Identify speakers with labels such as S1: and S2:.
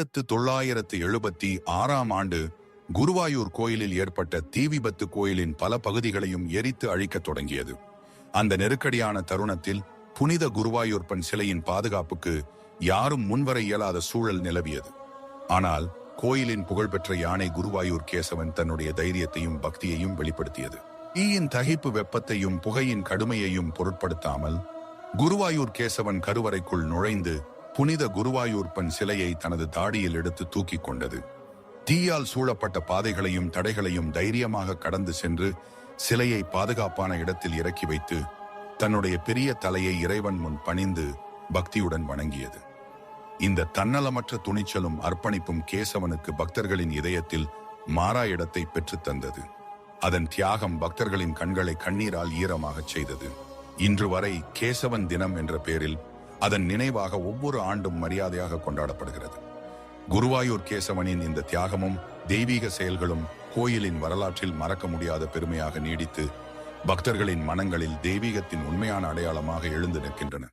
S1: ஆயிரத்து தொள்ளாயிரத்து எழுபத்தி ஆறாம் ஆண்டு குருவாயூர் கோயிலில் ஏற்பட்ட தீ விபத்து கோயிலின் பல பகுதிகளையும் எரித்து அழிக்கத் தொடங்கியது. அந்த நெருக்கடியான தருணத்தில் புனித குருவாயூர்பன் சிலையின் பாதுகாப்புக்கு யாரும் முன்வர இயலாத சூழல் நிலவியது. ஆனால் கோயிலின் புகழ்பெற்ற யானை குருவாயூர் கேசவன் தன்னுடைய தைரியத்தையும் பக்தியையும் வெளிப்படுத்தியது. தீயின் தகிப்பு வெப்பத்தையும் புகையின் கடுமையையும் பொருட்படுத்தாமல் குருவாயூர் கேசவன் கருவறைக்குள் நுழைந்து புனித குருவாயூர்ப்பன் சிலையை தனது தாடியில் எடுத்து தூக்கி கொண்டது. தீயால் சூழப்பட்ட பாதைகளையும் தடைகளையும் தைரியமாக கடந்து சென்று சிலையை பாதுகாப்பான இடத்தில் இறக்கி வைத்து தன்னுடைய பெரிய தலையை இறைவன் முன் பணிந்து பக்தியுடன் வணங்கியது. இந்த தன்னலமற்ற துணிச்சலும் அர்ப்பணிப்பும் கேசவனுக்கு பக்தர்களின் இதயத்தில் மாறா இடத்தை பெற்றுத் தந்தது. அதன் தியாகம் பக்தர்களின் கண்களை கண்ணீரால் ஈரமாகச் செய்தது. இன்று வரை கேசவன் தினம் என்ற பெயரில் அதன் நினைவாக ஒவ்வொரு ஆண்டும் மரியாதையாக கொண்டாடப்படுகிறது. குருவாயூர் கேசவனின் இந்த தியாகமும் தெய்வீக செயல்களும் கோயிலின் வரலாற்றில் மறக்க முடியாத பெருமையாக நீடித்து பக்தர்களின் மனங்களில் தெய்வீகத்தின் உண்மையான அடையாளமாக எழுந்து நிற்கின்றன.